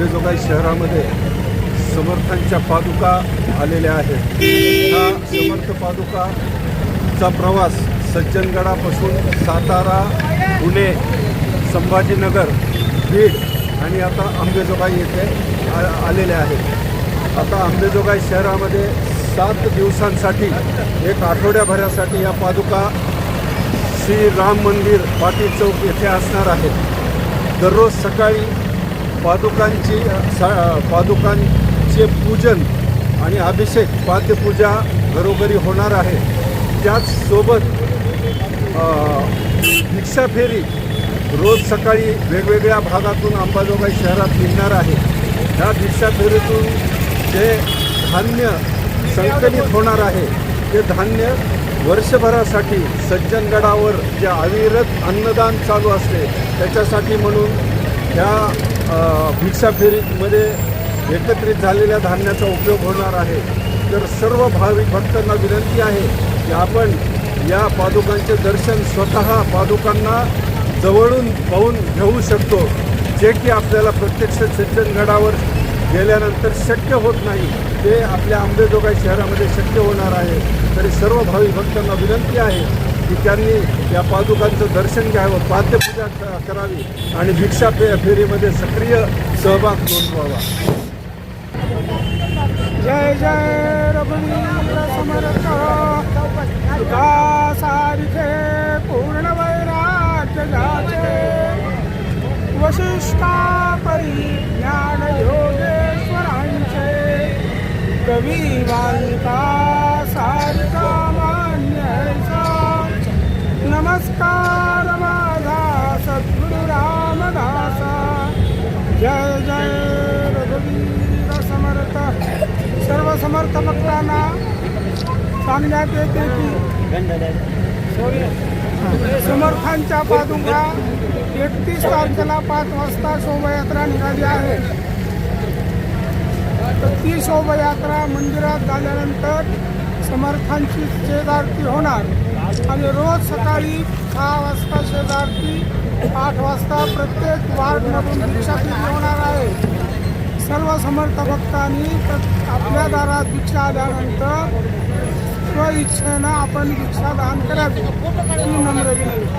अंबेजोगाई शहरामध्ये समर्थांच्या पादुका आलेल्या आहेत हा समर्थ पादुकाचा प्रवास सज्जनगडापासून सातारा पुणे संभाजीनगर बीड आणि आता अंबेजोगाई येथे आलेले आहेत. आता अंबेजोगाई शहरामध्ये सात दिवसांसाठी एक आठवड्याभरासाठी या पादुका श्री राम मंदिर पाटील चौक येथे असणार आहेत. दररोज सकाळी पादुकांची सा- पादुकांचे पूजन आणि अभिषेक पाद्यपूजा घरोघरी होणार आहे. त्याचसोबत अ, भिक्षा फेरी रोज सकाळी वेगवेगळ्या भागातून अंबाजोगाई शहरात निघणार आहे. ह्या भिक्षा फेरीतून जे धान्य संकलित होणार आहे ते धान्य वर्षभरासाठी सज्जनगडावर जे अविरत अन्नदान चालू असते त्याच्यासाठी म्हणून ह्या भिक्षा फेरीमध्ये एकत्रित झालेल्या धान्याचा उपयोग होणार आहे. तर सर्व भाविक भक्तांना विनंती आहे की आपण या पादुकांचे दर्शन स्वतः पादुकांना जवळून पाहून घेऊ शकतो जे की आपल्याला प्रत्यक्ष सज्जनगडावर गेल्यानंतर शक्य होत नाही. ते आपल्या आंबेजोगाई शहरामध्ये शक्य होणार आहे. तरी सर्व भाविक भक्तांना विनंती आहे की त्यांनी या पादुकांचं दर्शन घ्यावं पाद्यपूजा करावी आणि भिक्षा फे फेरीमध्ये सक्रिय सहभाग नोंदवावा जय जय रघुवीर समर्थ सारिखे पूर्ण वैराग्य जाचे. वशिष्ठा परिज्ञान योगेश्वरांचे. कवी वाल्मिका सारिका मान्य ऐसा. नमस्कार माझा सद्गुरु रामदासा. जय जय रघुवीर समर्थ. सर्व समर्थ भक्तांना सांगण्यात येते की समर्थांच्या पादुका एकतीस तारखेला पाच वाजता शोभायात्रा निघाली आहे. तर ती शोभायात्रा मंदिरात झाल्यानंतर समर्थांची शेजारती होणार. आणि रोज सकाळी सहा वाजता शेजारती आठ वाजता प्रत्येक वार्डमधून नवीन फेरी होणार आहे. सर्व समर्थ भक्तांनी आपल्या दारात दीक्षा आल्यानंतर स्वइच्छेनं आपण दीक्षा दान करावी ही नम्र विनंती.